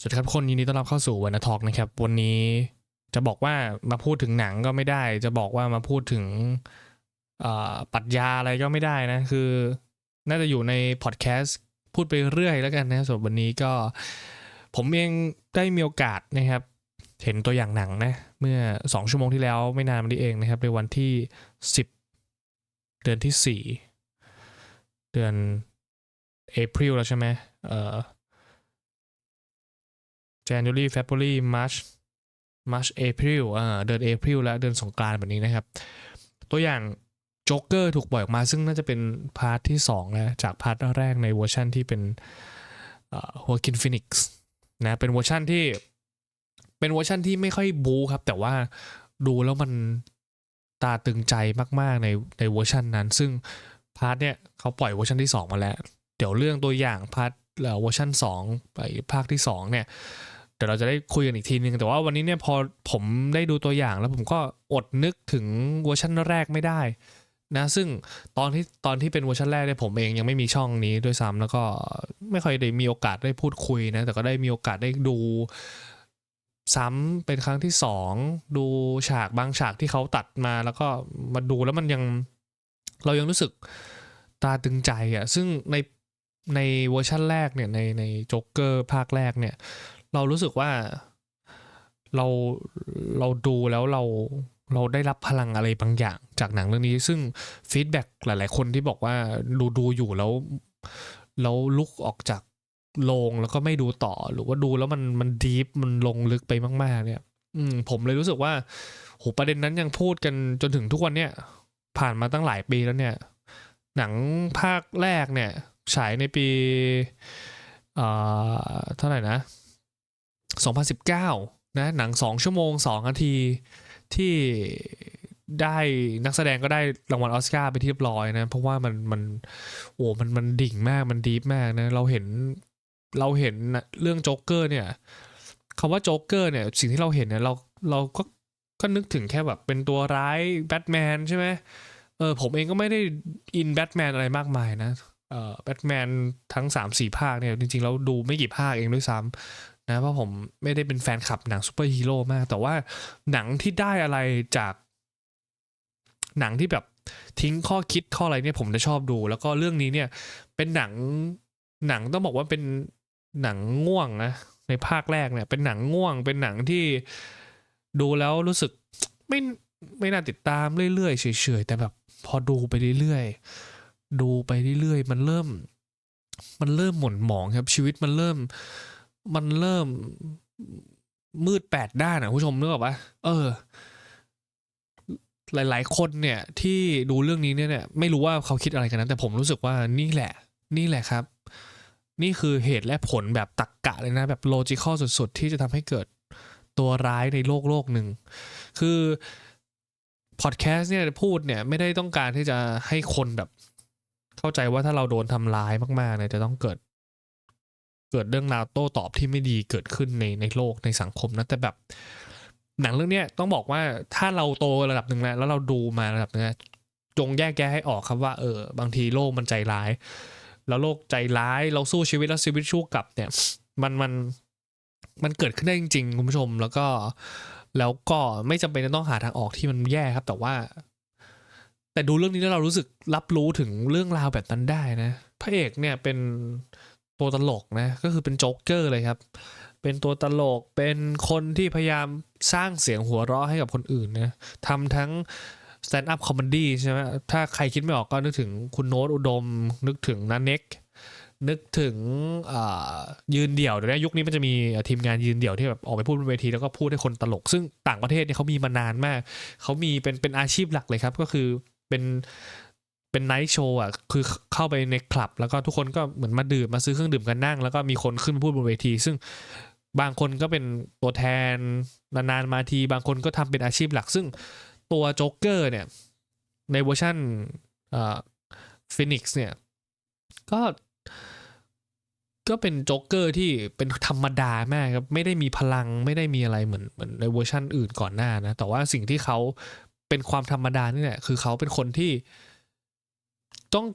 สวัสดีครับคนยินดีต้อนรับเข้าสู่วันทอกนะครับ วันนี้จะบอกว่ามาพูดถึงหนังก็ไม่ได้ จะบอกว่ามาพูดถึงปรัชญาอะไรก็ไม่ได้นะคือ น่าจะอยู่ในพอดแคสต์พูดไปเรื่อยแล้วกันนะสำหรับวันนี้ก็ ผมเองได้มีโอกาสนะครับ เห็นตัวอย่างหนังนะเมื่อ 2 ชั่วโมงที่แล้วไม่นานมานี้เองนะครับ ในวันที่ 10 เดือนที่ 4 เดือนเอพริลแล้วใช่ไหมเอ่อ January February March March April อ่าเดือน April แล้วเดือนสงกรานต์แบบนี้นะครับ ตัวอย่างโจ๊กเกอร์ถูกปล่อยออกมาซึ่งน่าจะเป็นพาร์ทที่2แล้วจากพาร์ทแรกในเวอร์ชันที่เป็นหัวกินฟินิกส์นะเป็นเวอร์ชันที่เป็นเวอร์ชันที่ไม่ค่อยบูครับ แต่ว่าดูแล้วมันตาตึงใจมากๆในในเวอร์ชันนั้น ซึ่งพาร์ทเนี่ยเขาปล่อยเวอร์ชันที่ 2 มาแล้ว เดี๋ยวเรื่องตัวอย่างพาร์ทเวอร์ชัน2ไปภาคที่2เนี่ย เดี๋ยวเราจะได้คุยกันอีกทีนึงแต่ว่าวันนี้เนี่ยพอผมได้ดูตัวอย่างแล้วผมก็อดนึกถึงเวอร์ชันแรกไม่ได้นะซึ่งตอนที่ตอนที่เป็นเวอร์ชันแรกเนี่ยผมเองยังไม่มีช่องนี้ด้วยซ้ำแล้วก็ไม่ค่อยได้มีโอกาสได้พูดคุยนะแต่ก็ได้มีโอกาสได้ดูซ้ำเป็นครั้งที่สองดูฉากบางฉากที่เขาตัดมาแล้วก็มาดูแล้วมันยังเรายังรู้สึกตาตึงใจอะ่ะซึ่งในในเวอร์ชันแรกเนี่ยในในโจ๊กเกอร์ภาคแรกเนี่ย เรารู้สึกว่าเราเราดูแล้วเราเราได้รับพลังอะไรบางอย่างจากหนังเรื่องนี้ ซึ่งฟีดแบ็กหลาย ๆ คนที่บอกว่าดูดูอยู่แล้วแล้วลุกออกจากโรงแล้วก็ไม่ดูต่อหรือว่าดูแล้วมันมันดีฟมันลงลึกไปมาก ๆ เนี่ย อืม ผมเลยรู้สึกว่าโหประเด็นนั้นยังพูดกันจนถึงทุกวันเนี่ยผ่านมาตั้งหลายปีแล้วเนี่ย หนังภาคแรกเนี่ย ฉายในปี เอ่อ เท่าไหร่นะ 2019 นะ หนัง 2 ชั่วโมง 2 นาที ที่ได้นักแสดงก็ได้รางวัลออสการ์ไปที่เรียบร้อยนะ เพราะว่ามันมันโอ้มันมันดิ่งมากมันดีฟมากนะ เราเห็นเราเห็นเรื่องโจ๊กเกอร์เนี่ยคำว่าโจ๊กเกอร์เนี่ย สิ่งที่เราเห็นเนี่ยเราเราก็ก็นึกถึงแค่แบบเป็นตัวร้ายแบทแมนใช่ไหมเออผมเองก็ไม่ได้อินแบทแมนอะไรมากมายนะเออแบทแมนทั้ง 3-4 ภาคเนี่ย จริงๆ แล้วดูไม่กี่ภาคเองด้วยซ้ำ นะเพราะผมไม่ได้เป็นแฟนคลับหนังซูเปอร์ฮีโร่มาก แต่ว่าหนังที่ได้อะไรจาก หนังที่แบบทิ้งข้อคิดข้ออะไรเนี่ยผมจะชอบดู แล้วก็เรื่องนี้เนี่ย เป็นหนังหนังต้องบอกว่าเป็นหนังง่วงนะในภาคแรกเนี่ย เป็นหนังง่วง เป็นหนังที่ดูแล้วรู้สึกไม่ไม่น่าติดตามเรื่อยๆเฉยๆแต่แบบ พอดูไปเรื่อยๆดูไปเรื่อยๆมันเริ่ม มันเริ่มหม่นหมองครับชีวิตมันเริ่ม มันเริ่มมืดแปดด้านอะผู้ชมนึกออกปะเออ หลาย ๆ คนเนี่ย ที่ดูเรื่องนี้เนี่ย ไม่รู้ว่าเขาคิดอะไรกันนะแต่ผมรู้สึกว่านี่แหละ นี่แหละครับ นี่คือเหตุและผลแบบตักกะเลยนะ แบบโลจิคอลสุด ๆ ที่จะทำให้เกิดตัวร้ายในโลกโลกหนึ่ง คือพอดแคสต์เนี่ยพูดเนี่ยไม่ได้ต้องการที่จะให้คนแบบ เข้าใจว่าถ้าเราโดนทำร้ายมากๆเนี่ยจะต้องเกิด เกิดเรื่องราวโต้ตอบที่ไม่ดีเกิดขึ้นในในโลกในสังคมนะแต่แบบ หนังเรื่องเนี้ยต้องบอกว่าถ้าเราโตระดับหนึ่งแล้วแล้วเราดูมาระดับนึงจงแยกแยะให้ออกครับว่าเออบางทีโลกมันใจร้าย แล้วโลกใจร้ายเราสู้ชีวิตแล้วชีวิตชู้กลับเนี่ย มันมันมันเกิดขึ้นได้จริง ๆ คุณผู้ชมแล้วก็แล้วก็ไม่จำเป็นต้องหาทางออกที่มันแย่ครับ แต่ว่า แต่ดูเรื่องนี้แล้วเรารู้สึกรับรู้ถึงเรื่องราวแบบนั้นได้นะพระเอกเนี่ยเป็น ตัวตลกนะก็คือเป็นโจ๊กเกอร์เลยครับ เป็นตัวตลกเป็นคนที่พยายามสร้างเสียงหัวเราะให้กับคนอื่นนะทำทั้ง stand up comedy ใช่ไหมถ้าใครคิดไม่ออกก็นึกถึงคุณโน้ตอุดม นึกถึงนันเน็กนึกถึงยืนเดี่ยวเดี๋ยวนี้ยุคนี้มันจะมีทีมงานยืนเดี่ยวที่แบบออกไปพูดบนเวทีแล้วก็พูดให้คนตลก ซึ่งต่างประเทศเนี่ยเขามีมานานมาก เขามีเป็นเป็นอาชีพหลักเลยครับ ก็คือเป็น เป็นไนท์โชว์อะคือเข้าไปในคลับ แล้วก็ทุกคนก็เหมือนมาดื่มมาซื้อเครื่องดื่มกันนั่ง แล้วก็มีคนขึ้นพูดบนเวที ซึ่งบางคนก็เป็นตัวแทนนานๆมาทีบางคนก็ทำเป็นอาชีพหลัก ซึ่งตัวโจ๊กเกอร์เนี่ย ในเวอร์ชันฟินิกซ์เนี่ย ก็ก็เป็นโจ๊กเกอร์ที่เป็นธรรมดามากครับ ไม่ได้มีพลังไม่ได้มีอะไรเหมือนเหมือนในเวอร์ชันอื่นก่อนหน้านะ แต่ว่าสิ่งที่เขาเป็นความธรรมดานี่แหละคือเขาเป็นคนที่ ต้อง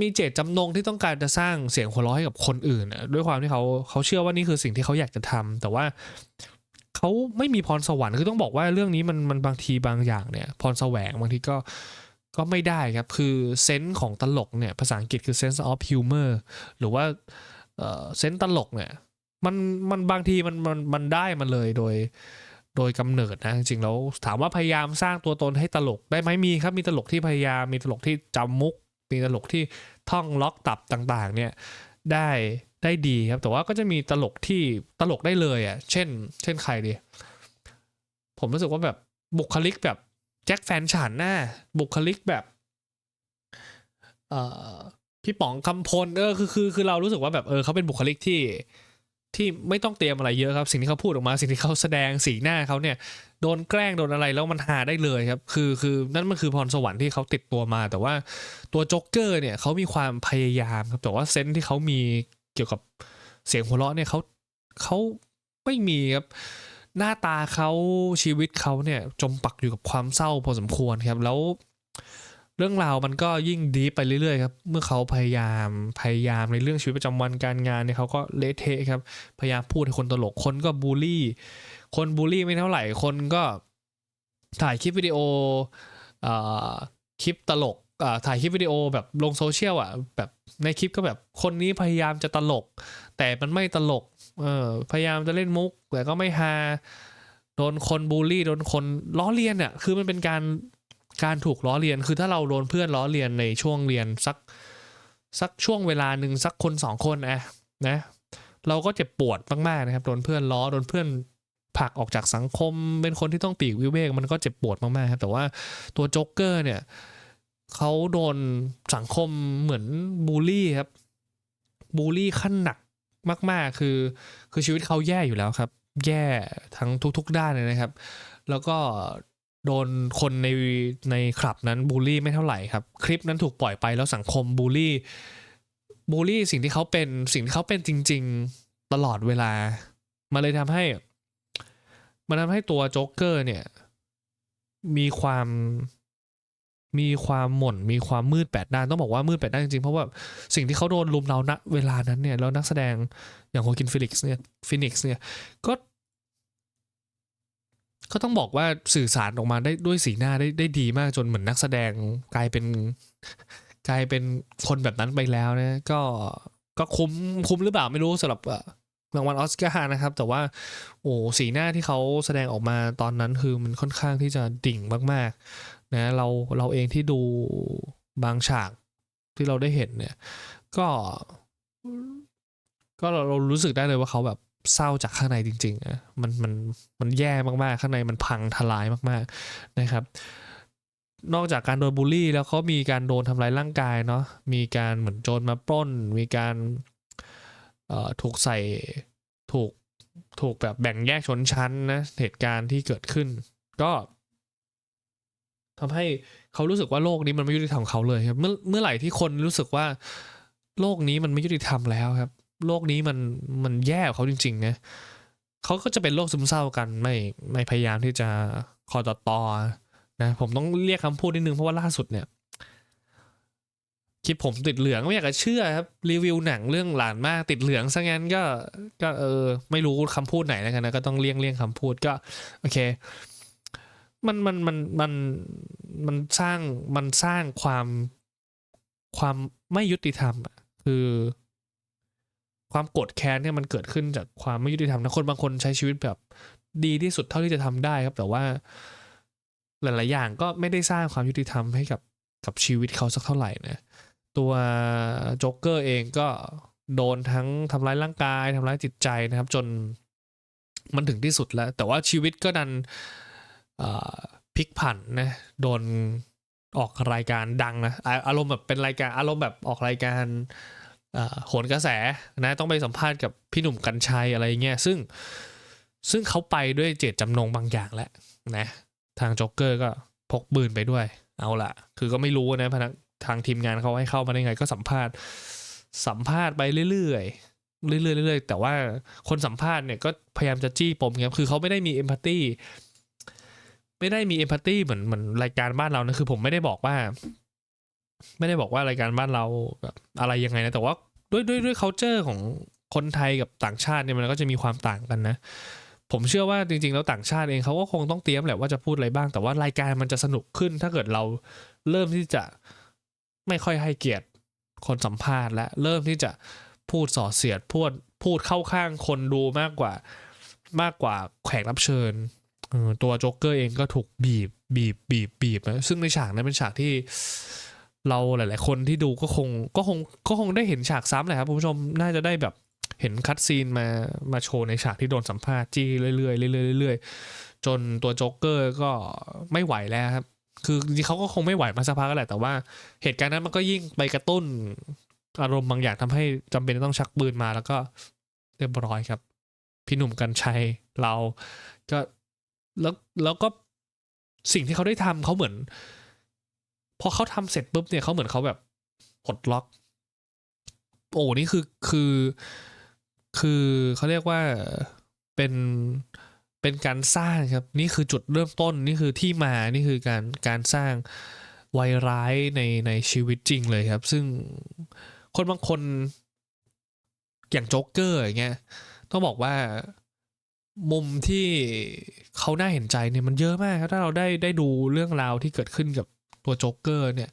มีเจตจำนงที่ต้องการจะสร้างเสียงหัวเราะให้กับคนอื่นด้วยความที่เขาเขาเชื่อว่านี่คือสิ่งที่เขาอยากจะทำแต่ว่าเขาไม่มีพรสวรรค์คือต้องบอกว่าเรื่องนี้มันมันบางทีบางอย่างเนี่ย พรแสวงบางทีก็ก็ไม่ได้ครับ คือเซนส์ของตลกเนี่ยภาษาอังกฤษคือ sense of humor หรือว่าเอ่อเซนส์ตลกเนี่ยมันมันบางทีมันมันมันได้มาเลยโดยโดยกำเนิดนะจริงๆแล้วถามว่าพยายามสร้างตัวตนให้ตลกได้ไหมมีครับมีตลกที่พยายามมีตลกที่จำมุก มีตลกที่ท่องล็อกตับต่างๆ เนี่ยได้ได้ดีครับ แต่ว่าก็จะมีตลกที่ตลกได้เลยอะ เช่น เช่นใครดี ผมรู้สึกว่าแบบบุคลิกแบบแจ็คแฟนฉันน่ะบุคลิกแบบเอ่อพี่ป๋องคำพลเออคือคือคือเรารู้สึกว่าแบบเออเขาเป็นบุคลิกที่ ที่ไม่ต้องเตรียมอะไรเยอะครับ สิ่งที่เขาพูดออกมา สิ่งที่เขาแสดงสีหน้าเขาเนี่ยโดนแกล้งโดนอะไรแล้วมันหาได้เลยครับ คือคือนั่นมันคือพรสวรรค์ที่เขาติดตัวมา แต่ว่าตัวโจ๊กเกอร์เนี่ยเขามีความพยายามครับแต่ว่าเซนส์ที่เขามีเกี่ยวกับเสียงหัวเราะเนี่ยเขาเขาไม่มีครับหน้าตาเขาชีวิตเขาเนี่ยจมปักอยู่กับความเศร้าพอสมควรครับแล้ว เรื่องราวมันก็ยิ่งดีไปเรื่อยๆครับ เมื่อเขาพยายามพยายามในเรื่องชีวิตประจำวันการงานเนี่ยเขาก็เละเทะครับ พยายามพูดให้คนตลก คนก็บูลลี่ คนบูลลี่ไม่เท่าไหร่ คนก็ถ่ายคลิปวิดีโออคลิปตลกถ่ายคลิปวิดีโอแบบลงโซเชียลอะแบบในคลิปก็แบบคนนี้พยายามจะตลก แต่มันไม่ตลกเออพยายามจะเล่นมุกแต่ก็ไม่ฮาโดนคนบูลลี่โดนคนล้อเลียนอะคือมันเป็นการ การถูกล้อเลียนคือถ้าเราโดนเพื่อนล้อเลียนในช่วงเรียนสักสักช่วงเวลาหนึ่งสักคนสองคนอะนะเราก็เจ็บปวดมากๆนะครับโดนเพื่อนล้อโดนเพื่อนผลักออกจากสังคม เป็นคนที่ต้องปีกวิเวกมันก็เจ็บปวดมากๆครับแต่ว่าตัวโจ๊กเกอร์เนี่ยเขาโดนสังคมเหมือนบูลลี่ครับบูลลี่ขั้นหนักมาก ๆ คือ คือชีวิตเขาแย่อยู่แล้วครับ แย่ทั้งทุก ๆ ด้านเลยนะครับ แล้วก็ โดนคนในในคลับนั้นบูลลี่ไม่เท่าไหร่ครับ คลิปนั้นถูกปล่อยไปแล้วสังคมบูลลี่บูลลี่สิ่งที่เขาเป็นสิ่งที่เขาเป็นจริง ๆตลอดเวลา มันเลยทำให้ มันทำให้ตัวโจ๊กเกอร์เนี่ย มีความมีความหม่นมีความมืดแปดด้านต้องบอกว่ามืดแปดด้านจริงๆเพราะว่าสิ่งที่เขาโดนลุมเราณเวลานั้นเนี่ยแล้วนักแสดงอย่างโฮกินฟิลิกซ์เนี่ยฟินิกซ์เนี่ยก็ ก็ต้องบอกว่าสื่อสารออกมาได้ด้วยสีหน้าได้ได้ดีมากจนเหมือนนักแสดงกลายเป็นกลายเป็นคนแบบนั้นไปแล้วนะ ก็ก็คุ้มคุ้มหรือเปล่าไม่รู้สำหรับรางวัลออสการ์นะครับ แต่ว่าโอ้สีหน้าที่เขาแสดงออกมาตอนนั้นคือมันค่อนข้างที่จะดิ่งมากๆนะเราเราเองที่ดูบางฉากที่เราได้เห็นเนี่ย ก็ ก็เราเรารู้สึกได้เลยว่าเขาแบบ เศร้าจากข้างในจริงๆอะมันมันมันแย่มากๆ ข้างในมันพังทลายมากๆนะครับ นอกจากการโดนบูลลี่แล้วเขามีการโดนทำร้ายร่างกายเนาะมีการเหมือนโจรมาปล้น มีการเอ่อถูกใส่ถูกถูกแบบแบ่งแยกชนชั้นนะเหตุการณ์ที่เกิดขึ้น ก็ทำให้เขารู้สึกว่าโลกนี้มันไม่ยุติธรรมเขาเลยครับเมื่อเมื่อไหร่ที่คนรู้สึกว่าโลกนี้มันไม่ยุติธรรมแล้วครับ โลกนี้มันมันแย่กับเขาจริงๆนะเขาก็จะเป็นโรคซึมเศร้ากันไม่ไม่พยายามที่จะคอต่อตอนะผมต้องเรียกคำพูดนิดนึงเพราะว่าล่าสุดเนี่ยคลิปผมติดเหลืองไม่อยากจะเชื่อครับรีวิวหนังเรื่องหลานมากติดเหลืองซะงั้นก็ก็เออไม่รู้คำพูดไหนแล้วกันนะก็ต้องเลี่ยงเลี่ยงคำพูดก็โอเค มันมันมันมันมันสร้างมันสร้างความความไม่ยุติธรรมอะคือ ความโกรธแค้นเนี่ยมันเกิดขึ้นจากความไม่ยุติธรรมนะคนบางคนใช้ชีวิตแบบดีที่สุดเท่าที่จะทำได้ครับ แต่ว่า หลาย ๆ อย่างก็ไม่ได้สร้างความยุติธรรมให้กับกับชีวิตเขาสักเท่าไหร่นะตัวโจ๊กเกอร์เองก็โดนทั้งทำร้ายร่างกายทำร้ายจิตใจนะครับ จนมันถึงที่สุดแล้ว แต่ว่าชีวิตก็ดันพลิกผันนะโดนออกรายการดังนะอารมณ์แบบเป็นรายการอารมณ์แบบออกรายการ โหนกระแสนะต้องไปสัมภาษณ์กับพี่หนุ่มกัญชัยอะไรเงี้ยซึ่งซึ่งเขาไปด้วยเจตจำนงบางอย่างแหละนะทางโจ๊กเกอร์ก็พกปืนไปด้วย เอาละคือก็ไม่รู้นะพนักทางทีมงานเขาให้เข้ามาได้ไง ก็สัมภาษณ์สัมภาษณ์ไปเรื่อยๆเรื่อยๆเรื่อยๆแต่ว่าคนสัมภาษณ์เนี่ยก็พยายามจะจี้ปมครับคือเขาไม่ได้มีเอมพัตตีไม่ได้มีเอมพัตตีเหมือนเหมือนรายการบ้านเรานะคือผมไม่ได้บอกว่า ไม่ได้บอกว่ารายการบ้านเราแบบอะไรยังไงนะ แต่ว่าด้วยด้วยด้วย culture ของคนไทยกับต่างชาติเนี่ยมันก็จะมีความต่างกันนะ ผมเชื่อว่าจริงๆแล้วต่างชาติเองเขาก็คงต้องเตรียมแหละว่าจะพูดอะไรบ้าง แต่ว่ารายการมันจะสนุกขึ้น ถ้าเกิดเราเริ่มที่จะไม่ค่อยให้เกียรติคนสัมภาษณ์ และเริ่มที่จะพูดส่อเสียดพูดพูดเข้าข้างคนดูมากกว่ามากกว่าแขกรับเชิญตัวโจ๊กเกอร์เองก็ถูกบีบบีบบีบบีบนะซึ่งในฉากนั้นเป็นฉากที่ เราหลาย ๆ คนที่ดูก็คงก็คงก็คงได้เห็นฉากซ้ำแหละครับคุณผู้ชมน่าจะได้แบบเห็นคัดซีนมามาโชว์ในฉากที่โดนสัมภาษณ์จี้เรื่อยๆเรื่อยๆเรื่อยๆจนตัวโจ๊กเกอร์ก็ไม่ไหวแล้วครับ คือจริงเขาก็คงไม่ไหวมาสักพักแล้วแหละแต่ว่าเหตุการณ์นั้นมันก็ยิ่งไปกระตุ้นอารมณ์บางอย่างทำให้จำเป็นต้องชักปืนมาแล้วก็เรียบร้อยครับ พี่หนุ่มกัญชัยเราก็แล้วแล้วก็สิ่งที่เขาได้ทำเขาเหมือน พอเขาทำเสร็จปุ๊บเนี่ยเขาเหมือนเขาแบบปลดล็อก โอ้นี่คือคือ คือเขาเรียกว่าเป็นเป็นการสร้างครับ นี่คือจุดเริ่มต้นนี่คือที่มานี่คือการการสร้างวัยร้ายในในชีวิตจริงเลยครับ ซึ่งคนบางคนอย่างโจ๊กเกอร์อย่างเงี้ยต้องบอกว่ามุมที่เขาน่าเห็นใจเนี่ยมันเยอะมากครับถ้าเราได้ได้ดูเรื่องราวที่เกิดขึ้นกับ ตัวโจ๊กเกอร์เนี่ย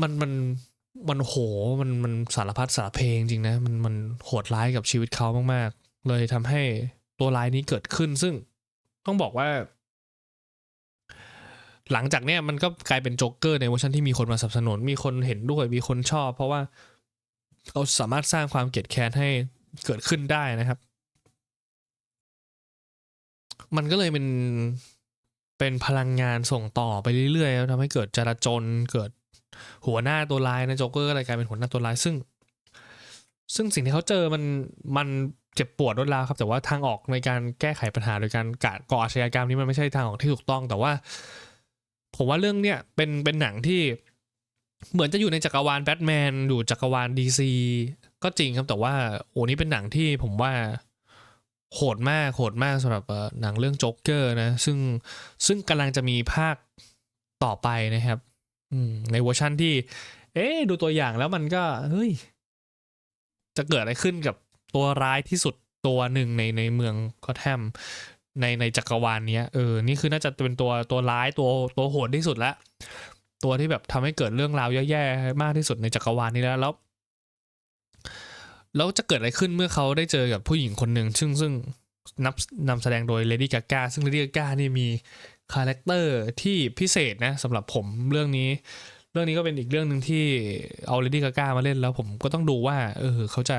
มันมันมันโหมันมันสารพัดสารเพลงจริงนะ มันมันโหดร้ายกับชีวิตเขามากๆ เลยทำให้ตัวร้ายนี้เกิดขึ้น ซึ่งต้องบอกว่า หลังจากเนี้ยมันก็กลายเป็นโจ๊กเกอร์ในเวอร์ชันที่มีคนมาสนับสนุน มีคนเห็นด้วยมีคนชอบ เพราะว่าเขาสามารถสร้างความเกลียดแค้นให้เกิดขึ้นได้นะครับ มันก็เลยเป็น เป็นพลังงานส่งต่อไปเรื่อยๆแล้วทำให้เกิดจราจนเกิดหัวหน้าตัวร้ายนะโจ๊กเกอร์อะไรกลายเป็นหัวหน้าตัวร้ายซึ่ง ซึ่งสิ่งที่เขาเจอมันมันเจ็บปวดรวดร้าวครับ แต่ว่าทางออกในการแก้ไขปัญหาโดยการกะก่ออาชญากรรมนี้มันไม่ใช่ทางออกที่ถูกต้อง แต่ว่า ผมว่าเรื่องเนี้ยเป็นเป็นหนังที่เหมือนจะอยู่ในจักรวาลแบทแมนอยู่จักรวาลดีซีก็จริงครับแต่ว่าโอ้นี่เป็นหนังที่ผมว่า โหดมากโหดมากสำหรับหนังเรื่องโจ๊กเกอร์นะ ซึ่งซึ่งกำลังจะมีภาคต่อไปนะครับในเวอร์ชั่นที่ เอ๊ดูตัวอย่างแล้วมันก็เฮ้ย จะเกิดอะไรขึ้นกับตัวร้ายที่สุดตัวหนึ่งในในเมืองก็แทมในในจักรวาลเนี้ยเออนี่คือน่าจะเป็นตัวตัวร้ายตัวตัวโหดที่สุดละตัวที่แบบทำให้เกิดเรื่องราวแย่ๆมากที่สุดในจักรวาลนี้แล้วแล้ว แล้วจะเกิดอะไรขึ้นเมื่อเขาได้เจอกับผู้หญิงคนหนึ่งซึ่งซึ่งนับนำแสดงโดยเลดี้กากาซึ่งเลดี้กากานี่มีคาแรคเตอร์ที่พิเศษนะสำหรับผมเรื่องนี้ เรื่องนี้ก็เป็นอีกเรื่องหนึ่งที่เอาเลดี้กากามาเล่นแล้วผมก็ต้องดูว่าเออเขาจะ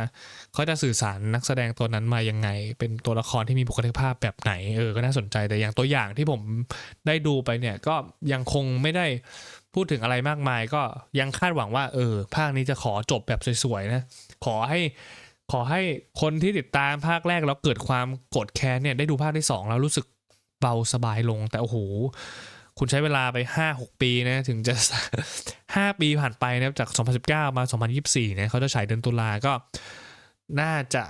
เขาจะสื่อสารนักแสดงตัวนั้นมายังไง เป็นตัวละครที่มีบุคลิกภาพแบบไหนเออก็น่าสนใจแต่อย่างตัวอย่างที่ผมได้ดูไปเนี่ยก็ยังคงไม่ได้พูดถึงอะไรมากมาย ก็ยังคาดหวังว่าเออภาคนี้จะขอจบแบบสวยๆนะ ขอให้ขอให้คนที่ติดตามภาคแรกแล้วเกิดความโกรธแค้นเนี่ยได้ดูภาคที่สองแล้วรู้สึกเบาสบายลง แต่โอ้โหคุณใช้เวลาไปห้าหกปีนะถึงจะห้าปีผ่านไปนะครับจาก 2019 มา 2024เนี่ยเขาจะฉายเดือนตุลาก็น่าจะ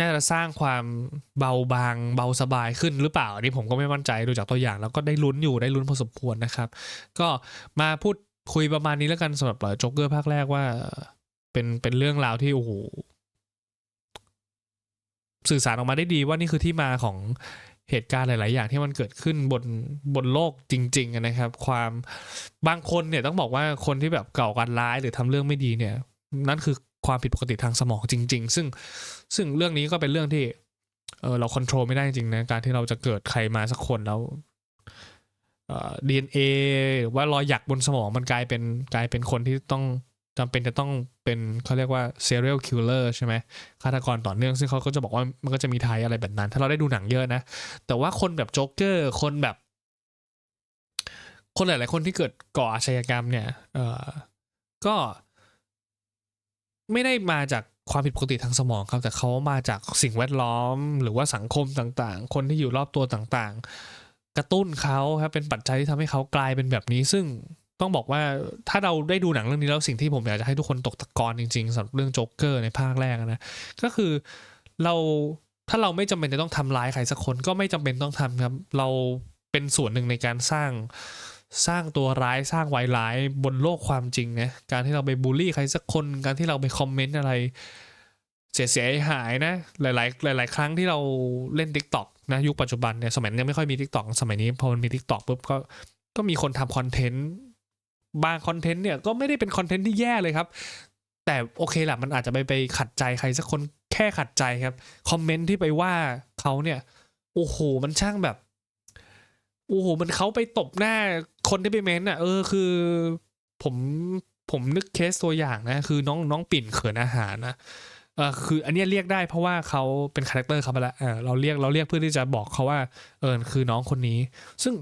น่าจะสร้างความเบาบางเบาสบายขึ้นหรือเปล่าอันนี้ผมก็ไม่มั่นใจดูจากตัวอย่าง แล้วก็ได้ลุ้นอยู่ได้ลุ้นพอสมควรนะครับ ก็มาพูดคุยประมาณนี้แล้วกันสำหรับโจ๊กเกอร์ภาคแรกว่า เป็นเป็นเรื่องราวที่โอ้โหสื่อสารออกมาได้ดีว่านี่คือที่มาของเหตุการณ์หลาย ๆ อย่างที่มันเกิดขึ้นบนบนโลกจริง ๆ นะครับ ความบางคนเนี่ยต้องบอกว่าคนที่แบบเก่ากันร้ายหรือทำเรื่องไม่ดีเนี่ย นั่นคือความผิดปกติทางสมองจริง ๆ ซึ่งซึ่งเรื่องนี้ก็เป็นเรื่องที่เออเราควบคุมไม่ได้จริงๆนะการที่เราจะเกิดใครมาสักคนแล้วดีเอ็นเอหรือว่ารอยหยักบนสมองมันกลายเป็นกลายเป็นคนที่ต้อง จำเป็นจะต้องเป็นเขาเรียกว่า serial killer ใช่ไหมฆาตกรต่อเนื่องซึ่งเขาก็จะบอกว่ามันก็จะมีไทยอะไรแบบนั้น ถ้าเราได้ดูหนังเยอะนะ แต่ว่าคนแบบโจ๊กเกอร์คนแบบ คนหลาย ๆ คนที่เกิดก่ออาชญากรรมเนี่ย เออก็ไม่ได้มาจากความผิดปกติทางสมองครับ แต่เขามาจากสิ่งแวดล้อม หรือว่าสังคมต่างๆ คนที่อยู่รอบตัวต่างๆ กระตุ้นเขาครับเป็นปัจจัยที่ทำให้เขากลายเป็นแบบนี้ ซึ่ง ต้องบอกว่าถ้าเราได้ดูหนังเรื่องนี้แล้วสิ่งที่ผมอยากจะให้ทุกคนตกตะกอนจริงๆสำหรับเรื่องโจ๊กเกอร์ในภาคแรกนะก็คือเราถ้าเราไม่จำเป็นจะต้องทำร้ายใครสักคนก็ไม่จำเป็นต้องทำครับ เราเป็นส่วนหนึ่งในการสร้างสร้างตัวร้ายสร้างไวร้ายบนโลกความจริงนะการที่เราไปบูลลี่ใครสักคน การที่เราไปคอมเมนต์อะไร เสียเสียหายนะ หลาย ๆ หลาย ๆ ครั้งที่เราเล่น Tik t o อกนะยุคปัจจุบันเนี่ยสมัยนั้ยังไม่ค่อยมี Tik t o อกสมัยนี้พอมันมี Tik t o อกปุ๊บก็ก็มีคนทำคอนเทนต์ บางคอนเทนต์เนี่ยก็ไม่ได้เป็นคอนเทนต์ที่แย่เลยครับ แต่โอเคแหละมันอาจจะไปไปขัดใจใครสักคนแค่ขัดใจครับ คอมเมนต์ที่ไปว่าเขาเนี่ยโอ้โหมันช่างแบบโอ้โหมันเขาไปตบหน้าคนที่ไปเม้นต์อะ เออคือผมผมนึกเคสตัวอย่างนะ คือน้องน้องปิ่นเขินอาหารนะเออคือ อันนี้เรียกได้เพราะว่าเขาเป็นคาแรคเตอร์เขาไปแล้วเออเราเรียกเราเรียกเพื่อที่จะบอกเขาว่า เออคือน้องคนนี้ ซึ่ง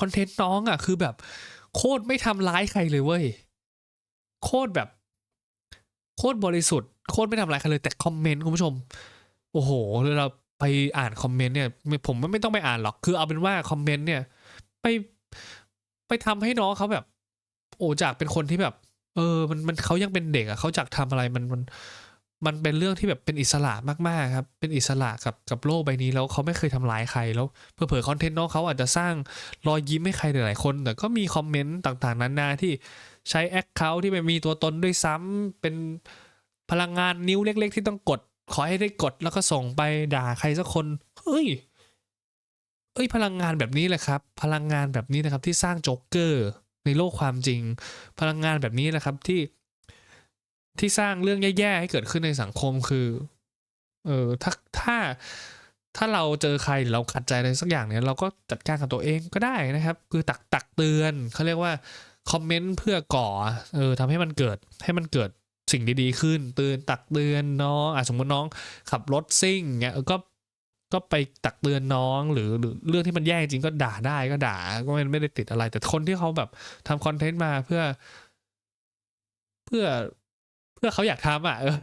คอนเทนต์น้องอะ คือแบบ โคตรไม่ทำร้ายใครเลยเว้ย โคตรแบบ โคตรบริสุทธิ์ โคตรไม่ทำร้ายใครเลย แต่คอมเมนต์คุณผู้ชม โอ้โหเราไปอ่านคอมเมนต์เนี่ย ผมไม่ต้องไปอ่านหรอก คือเอาเป็นว่าคอมเมนต์เนี่ย ไปไปทำให้น้องเขาแบบ โอ้จากเป็นคนที่แบบ เออ มันมันเขายังเป็นเด็กอะเขาจากทำอะไรมันมัน มันเป็นเรื่องที่แบบเป็นอิสระมากๆครับ เป็นอิสระกับกับโลกใบนี้แล้วเขาไม่เคยทำร้ายใครแล้วเผลอๆคอนเทนต์น้องเขาอาจจะสร้างรอยยิ้มให้ใครหลายๆคน แต่ก็มีคอมเมนต์ต่างๆ นานาที่ใช้แอคเคาท์ที่ไม่มีตัวตนด้วยซ้ำเป็นพลังงานนิ้วเล็ก ๆ ที่ต้องกด ขอให้ได้กดแล้วก็ส่งไปด่าใครสักคนเฮ้ยเอ้ยพลังงานแบบนี้แหละครับ พลังงานแบบนี้นะครับที่สร้างโจ๊กเกอร์ในโลกความจริง พลังงานแบบนี้แหละครับที่ ที่สร้างเรื่องแย่ๆให้เกิดขึ้นในสังคมคือ เออถ้าถ้าถ้าเราเจอใครหรือเราขัดใจอะไรสักอย่างเนี่ยเราก็จัดการกับตัวเองก็ได้นะครับ คือตักตักเตือนเขาเรียกว่าคอมเมนต์เพื่อก่อเออทำให้มันเกิดให้มันเกิดสิ่งดีๆขึ้นเตือนตักเตือนน้องอะสมมติน้องขับรถซิ่งเงี้ยก็ก็ไปตักเตือนน้องหรือหรือเรื่องที่มันแย่จริงก็ด่าได้ก็ด่า ก็ไม่ไม่ได้ติดอะไร แต่คนที่เขาแบบทำคอนเทนต์มาเพื่อ เพื่อ เพื่อเขาอยากทำอะเออ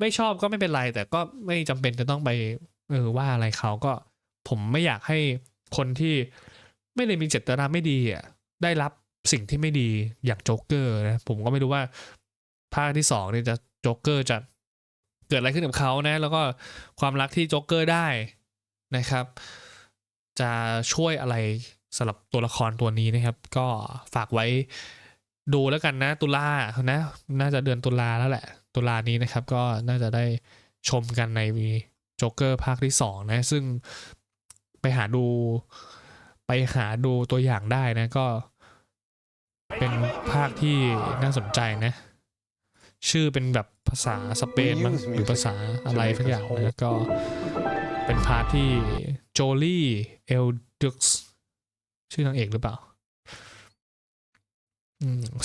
ไม่ชอบก็ไม่เป็นไร แต่ก็ไม่จำเป็นจะต้องไปเออว่าอะไรเขาก็ ผมไม่อยากให้คนที่ไม่ได้มีเจตนาไม่ดีอะได้รับสิ่งที่ไม่ดีอย่างโจ๊กเกอร์นะผมก็ไม่รู้ว่าภาคที่สองเนี่ยจะโจ๊กเกอร์จะเกิดอะไรขึ้นกับเขานะ แล้วก็ความรักที่โจ๊กเกอร์ได้นะครับ จะช่วยอะไรสำหรับตัวละครตัวนี้นะครับ ก็ฝากไว้ ดูแล้วกันนะตุลานะน่าจะเดือนตุลาแล้วแหละ ตุลานี้นะครับ ก็น่าจะได้ชมกันในโจ๊กเกอร์ภาคที่สองนะ ซึ่งไปหาดูไปหาดูตัวอย่างได้นะก็ เป็นภาคที่น่าสนใจนะ ชื่อเป็นแบบภาษาสเปนมั้งหรือภาษาอะไรสักอย่างนะก็เป็นพาร์ทที่โจลี่เอลดึกส์ชื่อนางเอกหรือเปล่า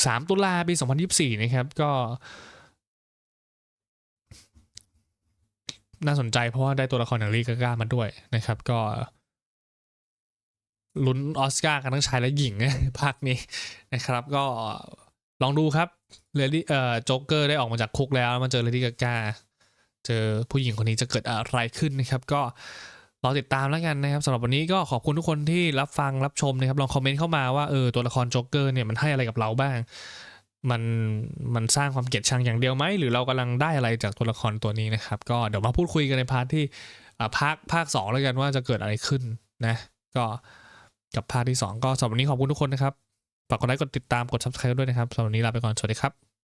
สามตุลาปีสองพันยิบสี่นะครับก็ น่าสนใจเพราะว่าได้ตัวละครอย่างลีกาก้ามาด้วยนะครับ ก็ลุ้นออสการ์กันทั้งชายและหญิงภาคนี้นะครับ ก็ลองดูครับเลดี้เอ่อโจ๊กเกอร์ได้ออกมาจากคุกแล้วมาเจอเลดี้กาก้าเจอผู้หญิงคนนี้จะเกิดอะไรขึ้นนะครับ ก็ รอติดตามแล้วกันนะครับสำหรับวันนี้ก็ขอบคุณทุกคนที่รับฟังรับชมนะครับลองคอมเมนต์เข้ามาว่าเออตัวละครโจ๊กเกอร์เนี่ยมันให้อะไรกับเราบ้าง มันมันสร้างความเกลียดชังอย่างเดียวไหมหรือเรากำลังได้อะไรจากตัวละครตัวนี้นะครับ ก็เดี๋ยวมาพูดคุยกันในพาร์ทที่อ่าภาคภาคสองแล้วกันว่าจะเกิดอะไรขึ้นนะ ก็กับภาคที่ 2 ก็สำหรับวันนี้ขอบคุณทุกคนนะครับฝากกดไลค์กดติดตามกด subscribe ด้วยนะครับสำหรับวันนี้ลาไปก่อนสวัสดีครับ